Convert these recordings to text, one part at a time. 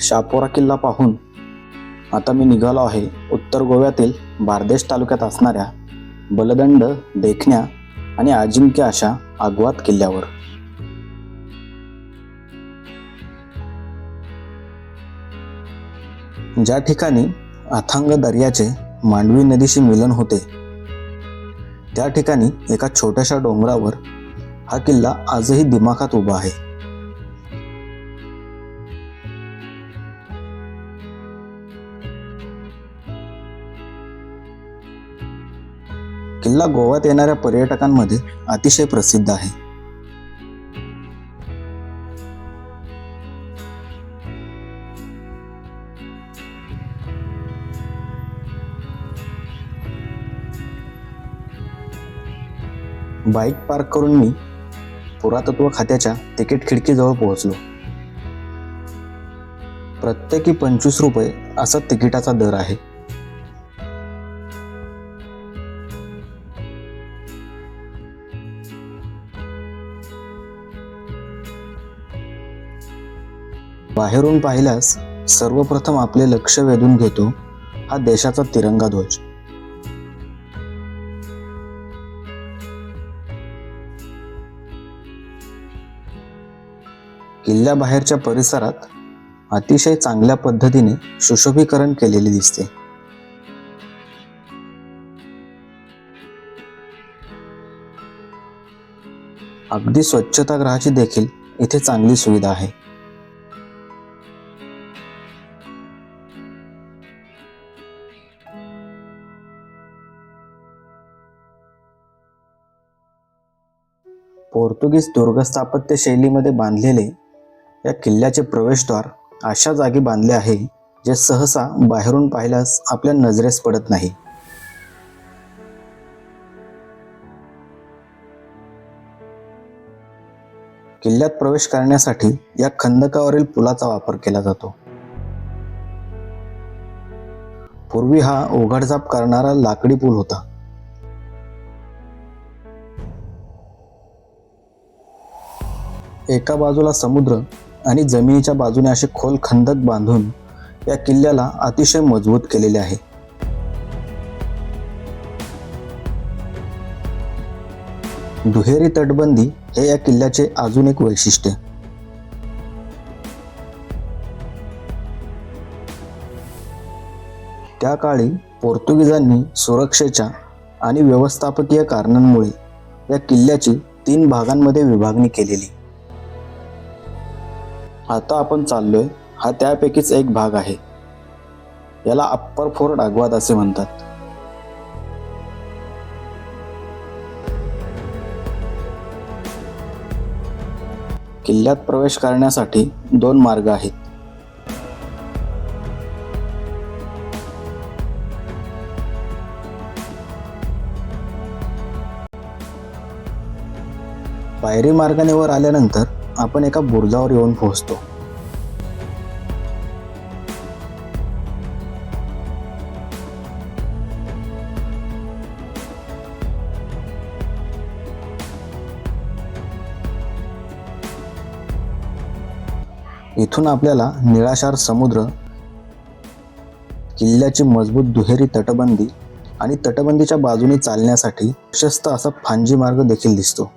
शापोरा किल्ला पाहून आता मी निघालो आहे उत्तर गोव्यातील बार्देश तालुक्यात असणाऱ्या बलदंड देखण्या आणि अजिंक्य अशा आग्वाद किल्ल्यावर. ज्या ठिकाणी अथांग दर्याचे मांडवी नदीशी मिलन होते त्या ठिकाणी एका छोट्याशा डोंगरावर हा किल्ला आजही दिमाखात उभा आहे. किल्ला गोव्यात येणाऱ्या पर्यटकांमध्ये अतिशय प्रसिद्ध आहे. बाईक पार्क करून मी पुरातत्व खात्याच्या तिकीट खिडकीजवळ पोहोचलो. प्रत्येकी पंचवीस रुपये असा तिकिटाचा दर आहे. बाहेरून पाहिल्यास सर्वप्रथम आपले लक्ष वेधून घेतो हा देशाचा तिरंगा ध्वज. किल्ल्याबाहेरच्या परिसरात अतिशय चांगल्या पद्धतीने सुशोभीकरण केलेले दिसते. अगदी स्वच्छतागृहाची देखील इथे चांगली सुविधा आहे. पोर्तुगीज दुर्ग स्थापत्य शैलीमध्ये बांधलेले या किल्ल्याचे प्रवेशद्वार अशा जागी बांधले आहे जे सहसा बाहेरून पाहिल्यास आपल्या नजरेस पडत नाही. किल्ल्यात प्रवेश करण्यासाठी या खंदकावरील पुलाचा वापर केला जातो. पूर्वी हा उघडझाप करणारा लाकडी पूल होता. एका बाजूला समुद्र आणि जमिनीच्या बाजूने असे खोल खंदक बांधून या किल्ल्याला अतिशय मजबूत केलेले आहे. दुहेरी तटबंदी हे या किल्ल्याचे अजून एक वैशिष्ट्य. त्या काळी पोर्तुगीजांनी सुरक्षेच्या आणि व्यवस्थापकीय कारणांमुळे या किल्ल्याची तीन भागांमध्ये विभागणी केलेली. आता आपण चाललोय हा त्यापैकीच एक भाग आहे. याला अप्पर फोर्ट आग्वाद असे म्हणतात. किल्ल्यात प्रवेश करण्यासाठी दोन मार्ग आहेत. पायरी मार्गाने वर आल्यानंतर आपण एका बुरुजावर येऊन पोहोचतो. इथून आपल्याला निळाशार समुद्र किल्ल्याची मजबूत दुहेरी तटबंदी आणि तटबंदीच्या बाजूने चालण्यासाठी प्रशस्त असा फांजी मार्ग देखील दिसतो.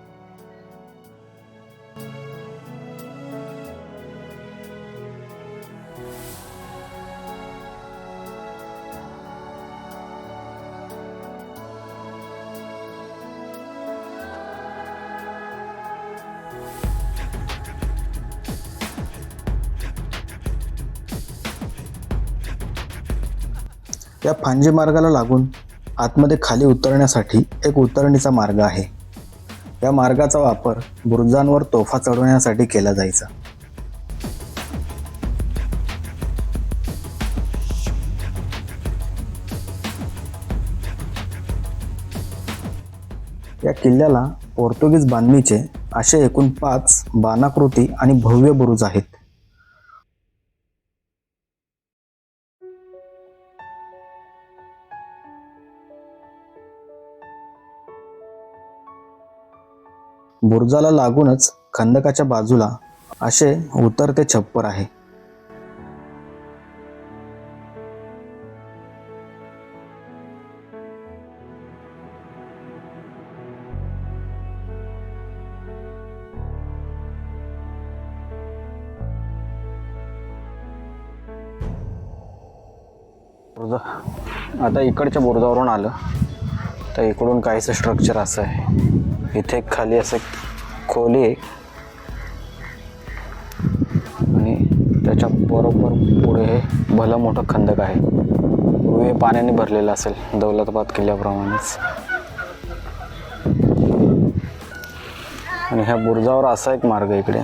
या फांजी मार्गाला लागून आतमध्ये खाली उतरण्यासाठी एक उतरणीचा मार्ग आहे. या मार्गाचा वापर बुरुजांवर तोफा चढवण्यासाठी केला जायचा. या किल्ल्याला पोर्तुगीज बांधणीचे असे एकूण पाच बाणाकृती आणि भव्य बुरुज आहेत. बुर्जाला लागूनच खंदकाच्या बाजूला असे उतरते छप्पर आहे. आता इकडच्या बुरुजावरून आलं. तर इकडून काहीचं स्ट्रक्चर असं आहे. इथे खाली असं एक आहे आणि त्याच्या बरोबर पुढे हे भलं मोठं खंदक आहे. हे पाण्याने भरलेलं असेल दौलताबाद किल्ल्याप्रमाणेच. आणि ह्या बुरुजावर असा एक मार्ग इकडे.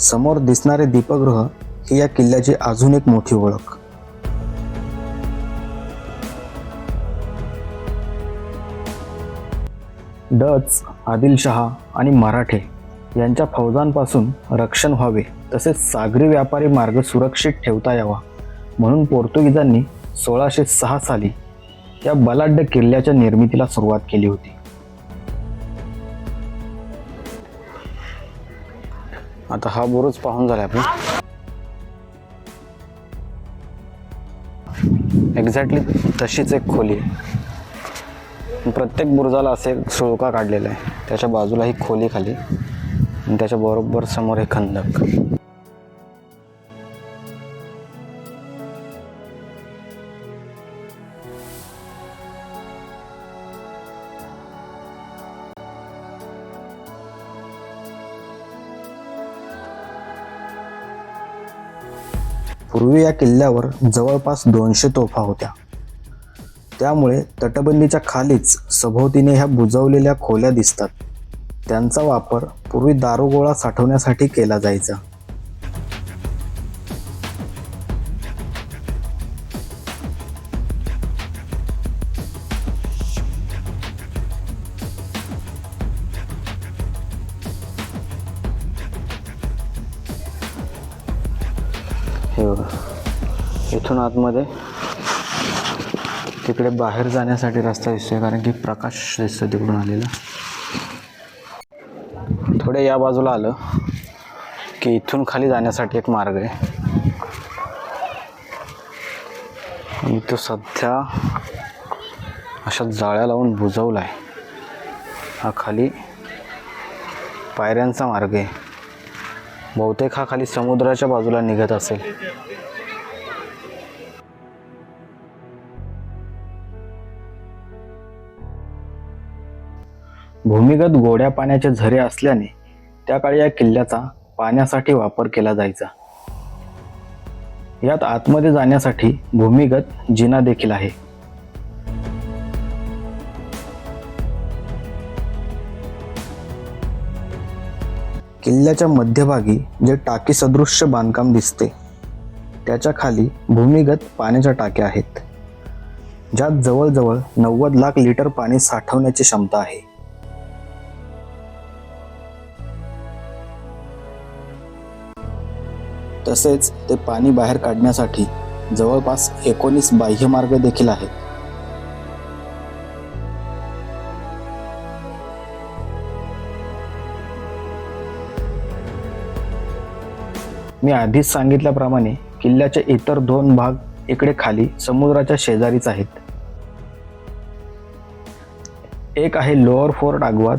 समोर दिसणारे दीपगृह ही या किल्ल्याची अजून एक मोठी ओळख. डच आदिलशहा आणि मराठे यांच्या फौजांपासून रक्षण व्हावे तसेच सागरी व्यापारी मार्ग सुरक्षित ठेवता यावा म्हणून पोर्तुगीजांनी सोळाशे सहा साली या बलाढ्य किल्ल्याच्या निर्मितीला सुरुवात केली होती. आता हा बुरुज पाहून झाला आपण. एक्झॅक्टली तशीच एक खोली आहे. प्रत्येक बुरुजाला असे एक सुळका काढलेला आहे. त्याच्या बाजूला ही खोली खाली. आणि त्याच्या बरोबर समोर हे खंदक. पूर्वी या किल्ल्यावर जवळपास दोनशे तोफा होत्या. त्यामुळे तटबंदीच्या खालीच सभोवतीने ह्या बुजवलेल्या खोल्या दिसतात. त्यांचा वापर पूर्वी दारुगोळा साठवण्यासाठी केला जायचा. इथून तिकडे बाहेर जाण्यासाठी रस्ता दिसतोय कारण की प्रकाश दिसतो तिकडून आलेला. थोडे या बाजूला आलं की इथून खाली जाण्यासाठी एक मार्ग आहे. आणि तो सध्या अशा जाळ्या लावून बुजवला आहे हा खाली पायऱ्यांचा मार्ग आहे. बहुतेक हा खाली समुद्राच्या बाजूला निघत असेल. भूमिगत गोड्या पाण्याचे झरे असल्याने त्या काळी या किल्ल्याचा पाण्यासाठी वापर केला जायचा. यात आतमध्ये जाण्यासाठी भूमिगत जिना देखील आहे. किल्ल्याच्या मध्यभागी जे टाकी सदृश्य बांधकाम दिसते त्याच्याखाली भूमिगत पाण्याच्या टाक्या आहेत ज्यात जवळजवळ नव्वद लाख लिटर पाणी साठवण्याची क्षमता आहे. तसेच ते पाणी बाहेर काढण्यासाठी जवळपास एकोणीस बाह्यमार्ग देखील आहेत. मी आधीच सांगितल्याप्रमाणे किल्ल्याचे इतर दोन भाग इकडे खाली समुद्राच्या शेजारीच आहेत. एक आहे लोअर फोर्ट आग्वाद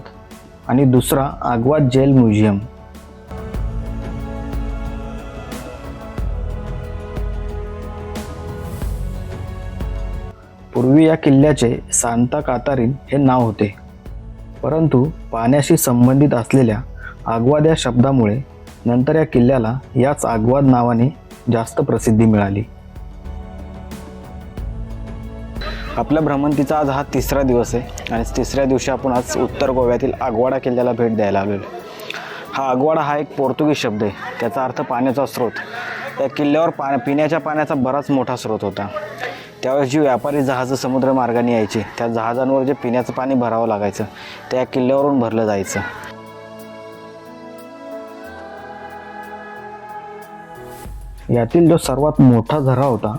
आणि दुसरा आग्वाद जेल म्युझियम. पूर्वी या किल्ल्याचे सांता कातारीन हे नाव होते. परंतु पाण्याशी संबंधित असलेल्या आग्वाद या शब्दामुळे नंतर या किल्ल्याला याच आग्वाद नावाने जास्त प्रसिद्धी मिळाली. आपल्या भ्रमंतीचा आज हा तिसरा दिवस आहे आणि तिसऱ्या दिवशी आपण आज उत्तर गोव्यातील आगवाडा किल्ल्याला भेट द्यायला आलेलो हा आगवाडा हा एक पोर्तुगीज शब्द आहे. त्याचा अर्थ पाण्याचा स्रोत. त्या किल्ल्यावर पा पिण्याच्या पाण्याचा बराच मोठा स्रोत होता. त्यावेळेस जी व्यापारी जहाजं समुद्र मार्गाने यायची त्या जहाजांवर जे पिण्याचं पाणी भरावं लागायचं त्या किल्ल्यावरून भरलं जायचं. यातील जो सर्वात मोठा झरा होता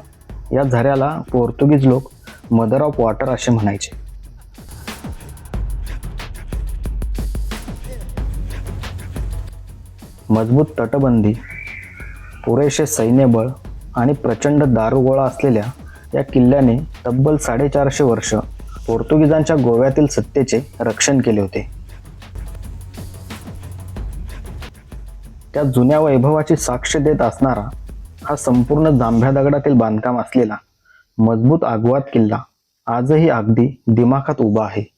या झऱ्याला पोर्तुगीज लोक मदर ऑफ वॉटर असे म्हणायचे. मजबूत तटबंदी पुरेसे सैन्यबळ आणि प्रचंड दारुगोळा असलेल्या या किल्ल्याने तब्बल साडेचारशे वर्ष पोर्तुगीजांच्या गोव्यातील सत्तेचे रक्षण केले होते. त्या जुन्या वैभवाची साक्ष देत असणारा हा संपूर्ण जांभ्या दगडातील बांधकाम असलेला मजबूत आगवात किल्ला आजही अगदी दिमाखात उभा आहे.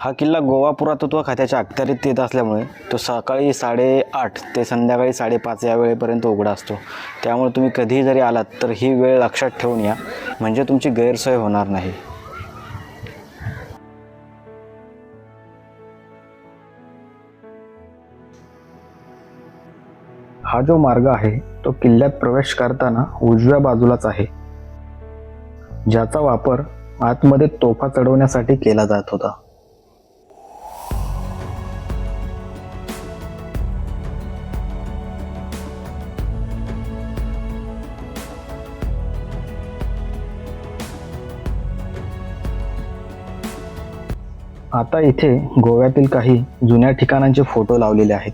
हा किल्ला गोवा पुरातत्व खात्याच्या अखत्यारीत येत असल्यामुळे तो सकाळी साडेआठ ते संध्याकाळी साडेपाच या वेळेपर्यंत उघडा असतो. त्यामुळे तुम्ही कधीही जरी आलात तर ही वेळ लक्षात ठेवून या. म्हणजे तुमची गैरसोय होणार नाही. हा जो मार्ग आहे तो किल्ल्यात प्रवेश करताना उजव्या बाजूलाच आहे. ज्याचा वापर आतमध्ये तोफा चढवण्यासाठी केला जात होता. आता इथे गोव्यातील काही जुन्या ठिकाणांचे फोटो लावलेले आहेत.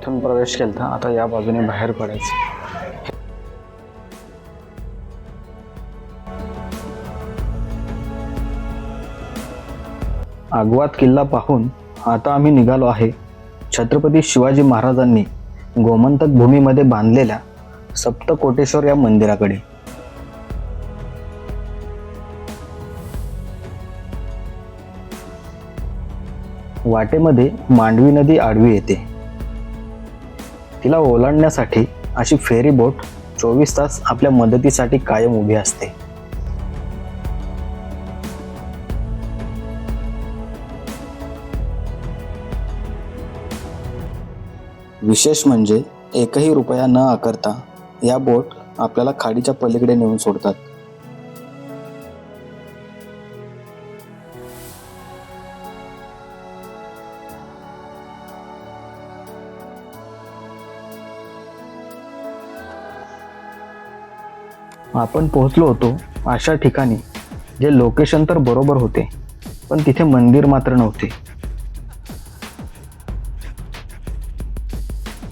इथून प्रवेश केला आता या बाजूने बाहेर पडायचं. आगवात किल्ला पाहून आता आम्ही निघालो आहे. छत्रपती शिवाजी महाराजांनी गोमंतक भूमीमध्ये बांधलेल्या सप्तकोटेश्वर या मंदिराकडे. वाटेमध्ये मांडवी नदी आडवी येते. तिला ओलांडण्यासाठी अशी फेरी बोट चोवीस तास आपल्या मदतीसाठी कायम उभी असते. विशेष म्हणजे एकही रुपया न आकारता या बोट आपल्याला खाडीच्या पलीकडे नेऊन सोडतात. आपण पोहोचलो होतो अशा ठिकाणी जे लोकेशन तर बरोबर होते पण तिथे मंदिर मात्र नव्हते.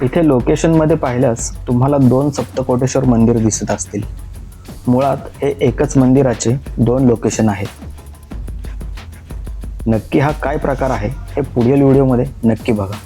इथे लोकेशनमध्ये पाहिल्यास तुम्हाला दोन सप्तकोटेश्वर मंदिर दिसत असतील. मुळात हे एकच मंदिराचे दोन लोकेशन आहेत. नक्की हा काय प्रकार आहे हे पुढील व्हिडिओमध्ये नक्की बघा.